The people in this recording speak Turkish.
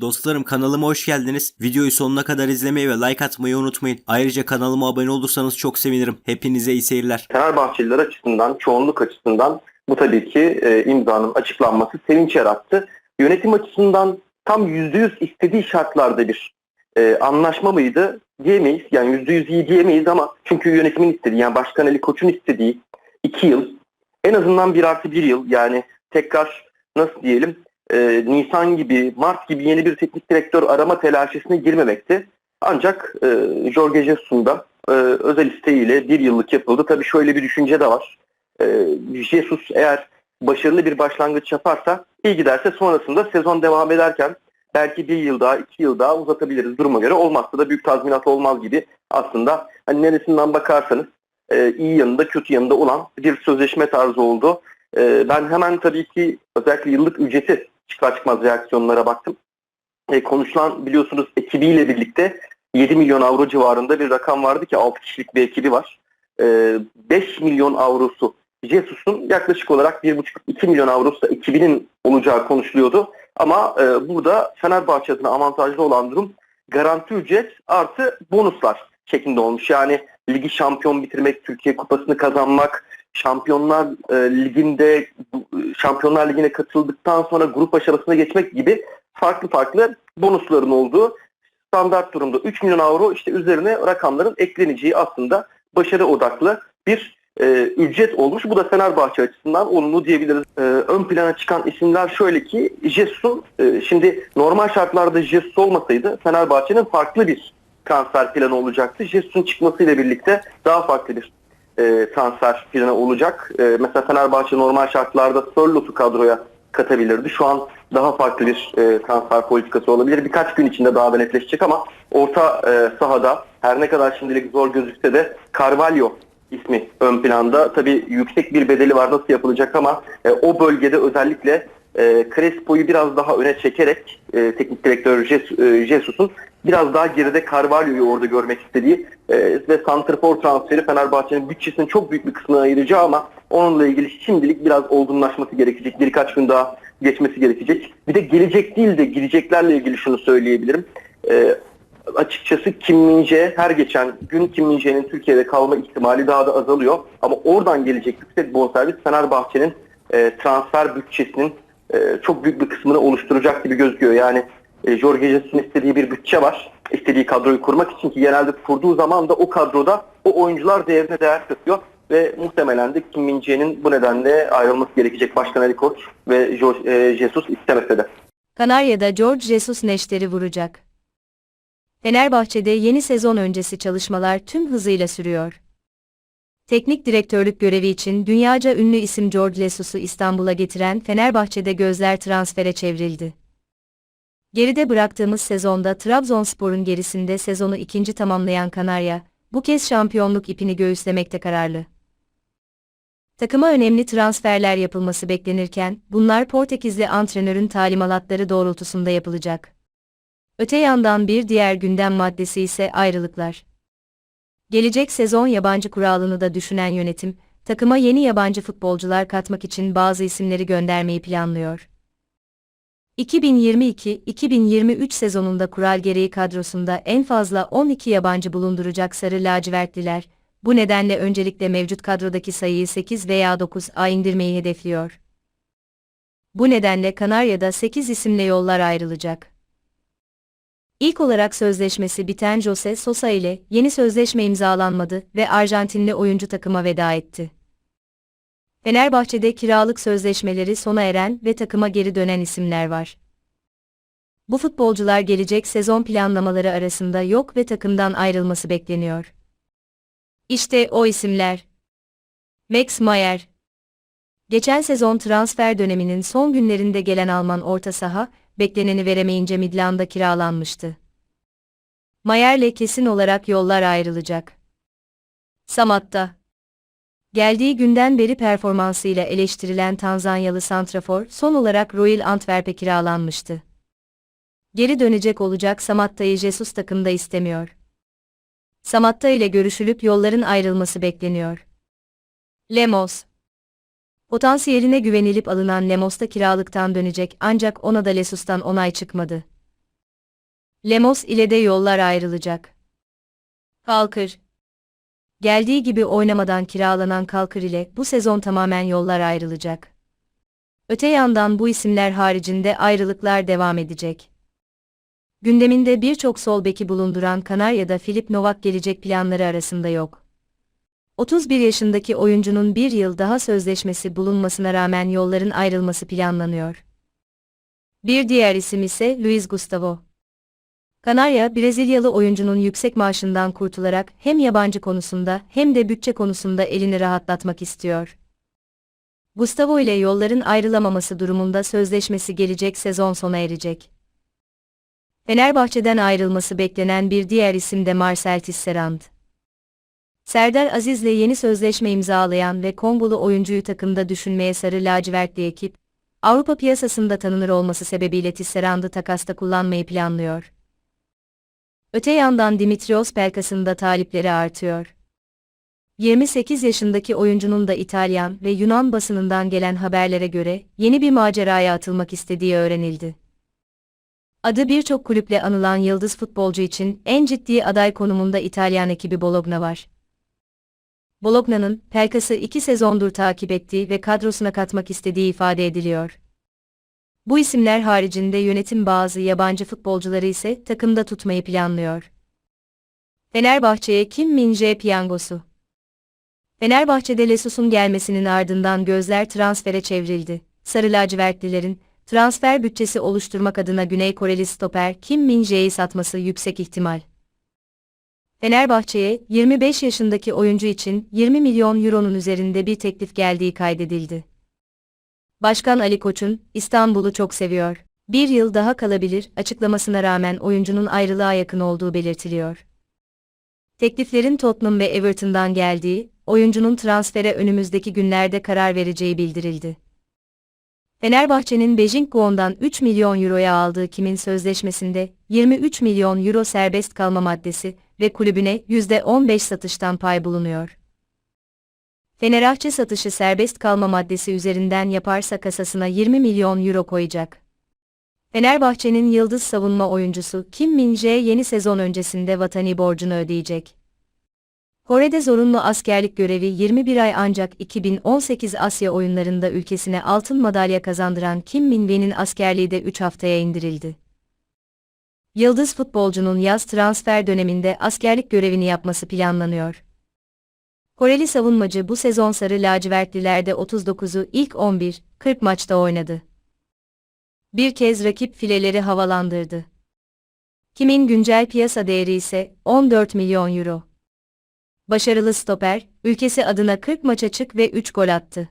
Dostlarım kanalıma hoş geldiniz. Videoyu sonuna kadar izlemeyi ve like atmayı unutmayın. Ayrıca kanalıma abone olursanız çok sevinirim. Hepinize iyi seyirler. Fenerbahçeliler açısından, çoğunluk açısından bu tabii ki e, imzanın açıklanması sevinç yarattı. Yönetim açısından tam %100 istediği şartlarda bir e, anlaşma mıydı diyemeyiz. Yani %100 iyi diyemeyiz ama çünkü yönetimin istediği yani Başkan Ali Koç'un istediği 2 yıl en azından 1 artı 1 yıl yani tekrar nasıl diyelim e, Nisan gibi Mart gibi yeni bir teknik direktör arama telaşesine girmemekti. Ancak e, Jorge Jesus'un e, özel isteğiyle bir yıllık yapıldı. Tabii şöyle bir düşünce de var. E, Jesus eğer başarılı bir başlangıç yaparsa iyi giderse sonrasında sezon devam ederken belki bir yıl daha iki yıl daha uzatabiliriz duruma göre. Olmazsa da büyük tazminat olmaz gibi aslında hani neresinden bakarsanız e, iyi yanında kötü yanında olan bir sözleşme tarzı oldu. E, ben hemen tabii ki özellikle yıllık ücreti çıkar çıkmaz reaksiyonlara baktım. E, konuşulan biliyorsunuz ekibiyle birlikte 7 milyon avro civarında bir rakam vardı ki 6 kişilik bir ekibi var. E, 5 milyon avrosu Jesus'un yaklaşık olarak 1,5-2 milyon avrosu da ekibinin olacağı konuşuluyordu. Ama e, burada Fenerbahçe adına avantajlı olan durum garanti ücret artı bonuslar şeklinde olmuş. Yani ligi şampiyon bitirmek, Türkiye Kupası'nı kazanmak, Şampiyonlar e, Ligi'nde Şampiyonlar Ligi'ne katıldıktan sonra grup aşamasına geçmek gibi farklı farklı bonusların olduğu standart durumda 3 milyon avro işte üzerine rakamların ekleneceği aslında başarı odaklı bir e, ücret olmuş. Bu da Fenerbahçe açısından olumlu diyebiliriz. E, ön plana çıkan isimler şöyle ki Jesus'un e, şimdi normal şartlarda Jesus olmasaydı Fenerbahçe'nin farklı bir transfer planı olacaktı. Jesus'un çıkmasıyla birlikte daha farklı bir e, transfer planı olacak. E, mesela Fenerbahçe normal şartlarda Sörlot'u kadroya katabilirdi. Şu an daha farklı bir e, transfer politikası olabilir. Birkaç gün içinde daha da netleşecek ama orta e, sahada her ne kadar şimdilik zor gözükse de Carvalho ismi ön planda. Tabii yüksek bir bedeli var nasıl yapılacak ama e, o bölgede özellikle e, Crespo'yu biraz daha öne çekerek e, teknik direktör Jes- e, Jesus'un biraz daha geride Carvalho'yu orada görmek istediği e, ve Santrfor transferi Fenerbahçe'nin bütçesinin çok büyük bir kısmını ayıracağı ama onunla ilgili şimdilik biraz olgunlaşması gerekecek. Birkaç gün daha geçmesi gerekecek. Bir de gelecek değil de gideceklerle ilgili şunu söyleyebilirim. E, açıkçası Kim Min-jae her geçen gün Kim Min-jae'nin Türkiye'de kalma ihtimali daha da azalıyor. Ama oradan gelecek yüksek bonservis Fenerbahçe'nin e, transfer bütçesinin e, çok büyük bir kısmını oluşturacak gibi gözüküyor. Yani e, Jorge Jesus'un istediği bir bütçe var. İstediği kadroyu kurmak için ki genelde kurduğu zaman da o kadroda o oyuncular değerine değer katıyor. Ve muhtemelen de Kim Min-jae'nin bu nedenle ayrılması gerekecek Başkan Ali Koç ve Jo- e, Jesus istemese de. Kanarya'da George Jesus neşteri vuracak. Fenerbahçe'de yeni sezon öncesi çalışmalar tüm hızıyla sürüyor. Teknik direktörlük görevi için dünyaca ünlü isim George Jesus'u İstanbul'a getiren Fenerbahçe'de gözler transfere çevrildi. Geride bıraktığımız sezonda Trabzonspor'un gerisinde sezonu ikinci tamamlayan Kanarya, bu kez şampiyonluk ipini göğüslemekte kararlı. Takıma önemli transferler yapılması beklenirken, bunlar Portekizli antrenörün talimatları doğrultusunda yapılacak. Öte yandan bir diğer gündem maddesi ise ayrılıklar. Gelecek sezon yabancı kuralını da düşünen yönetim, takıma yeni yabancı futbolcular katmak için bazı isimleri göndermeyi planlıyor. 2022-2023 sezonunda kural gereği kadrosunda en fazla 12 yabancı bulunduracak Sarı Lacivertliler, bu nedenle öncelikle mevcut kadrodaki sayıyı 8 veya 9'a indirmeyi hedefliyor. Bu nedenle Kanarya'da 8 isimle yollar ayrılacak. İlk olarak sözleşmesi biten Jose Sosa ile yeni sözleşme imzalanmadı ve Arjantinli oyuncu takıma veda etti. Fenerbahçe'de kiralık sözleşmeleri sona eren ve takıma geri dönen isimler var. Bu futbolcular gelecek sezon planlamaları arasında yok ve takımdan ayrılması bekleniyor. İşte o isimler. Max Meyer Geçen sezon transfer döneminin son günlerinde gelen Alman orta saha, bekleneni veremeyince Midland'a kiralanmıştı. Mayer'le kesin olarak yollar ayrılacak. Samatta Geldiği günden beri performansıyla eleştirilen Tanzanyalı santrafor son olarak Royal Antwerp'e kiralanmıştı. Geri dönecek olacak Samatta'yı Jesus takımda istemiyor. Samatta ile görüşülüp yolların ayrılması bekleniyor. Lemos Potansiyeline güvenilip alınan Lemos da kiralıktan dönecek ancak ona da Lesus'tan onay çıkmadı. Lemos ile de yollar ayrılacak. Kalkır. Geldiği gibi oynamadan kiralanan Kalkır ile bu sezon tamamen yollar ayrılacak. Öte yandan bu isimler haricinde ayrılıklar devam edecek. Gündeminde birçok sol beki bulunduran Kanarya'da Filip Novak gelecek planları arasında yok. 31 yaşındaki oyuncunun bir yıl daha sözleşmesi bulunmasına rağmen yolların ayrılması planlanıyor. Bir diğer isim ise Luis Gustavo. Kanarya, Brezilyalı oyuncunun yüksek maaşından kurtularak hem yabancı konusunda hem de bütçe konusunda elini rahatlatmak istiyor. Gustavo ile yolların ayrılamaması durumunda sözleşmesi gelecek sezon sona erecek. Fenerbahçe'den ayrılması beklenen bir diğer isim de Marcel Tisserand. Serdar Aziz'le yeni sözleşme imzalayan ve Kongolu oyuncuyu takımda düşünmeye sarı lacivertli ekip, Avrupa piyasasında tanınır olması sebebiyle Tisserand'ı takasta kullanmayı planlıyor. Öte yandan Dimitrios Pelkas'ın da talipleri artıyor. 28 yaşındaki oyuncunun da İtalyan ve Yunan basınından gelen haberlere göre yeni bir maceraya atılmak istediği öğrenildi. Adı birçok kulüple anılan yıldız futbolcu için en ciddi aday konumunda İtalyan ekibi Bologna var. Bologna'nın Pelkas'ı iki sezondur takip ettiği ve kadrosuna katmak istediği ifade ediliyor. Bu isimler haricinde yönetim bazı yabancı futbolcuları ise takımda tutmayı planlıyor. Fenerbahçe'ye Kim Min-jae piyangosu. Fenerbahçe'de Lesus'un gelmesinin ardından gözler transfere çevrildi. Sarı lacivertlilerin transfer bütçesi oluşturmak adına Güney Koreli stoper Kim Min-jae'yi satması yüksek ihtimal. Fenerbahçe'ye 25 yaşındaki oyuncu için 20 milyon euronun üzerinde bir teklif geldiği kaydedildi. Başkan Ali Koç'un İstanbul'u çok seviyor. Bir yıl daha kalabilir açıklamasına rağmen oyuncunun ayrılığa yakın olduğu belirtiliyor. Tekliflerin Tottenham ve Everton'dan geldiği, oyuncunun transfere önümüzdeki günlerde karar vereceği bildirildi. Fenerbahçe'nin Beijing Guo'ndan 3 milyon euroya aldığı kimin sözleşmesinde 23 milyon euro serbest kalma maddesi ve kulübüne %15 satıştan pay bulunuyor. Fenerbahçe satışı serbest kalma maddesi üzerinden yaparsa kasasına 20 milyon euro koyacak. Fenerbahçe'nin yıldız savunma oyuncusu Kim Min-jae yeni sezon öncesinde vatani borcunu ödeyecek. Kore'de zorunlu askerlik görevi 21 ay ancak 2018 Asya oyunlarında ülkesine altın madalya kazandıran Kim Min-jae'nin askerliği de 3 haftaya indirildi. Yıldız futbolcunun yaz transfer döneminde askerlik görevini yapması planlanıyor. Koreli savunmacı bu sezon sarı lacivertlilerde 39'u ilk 11, 40 maçta oynadı. Bir kez rakip fileleri havalandırdı. Kimin güncel piyasa değeri ise 14 milyon euro. Başarılı stoper, ülkesi adına 40 maç açık ve 3 gol attı.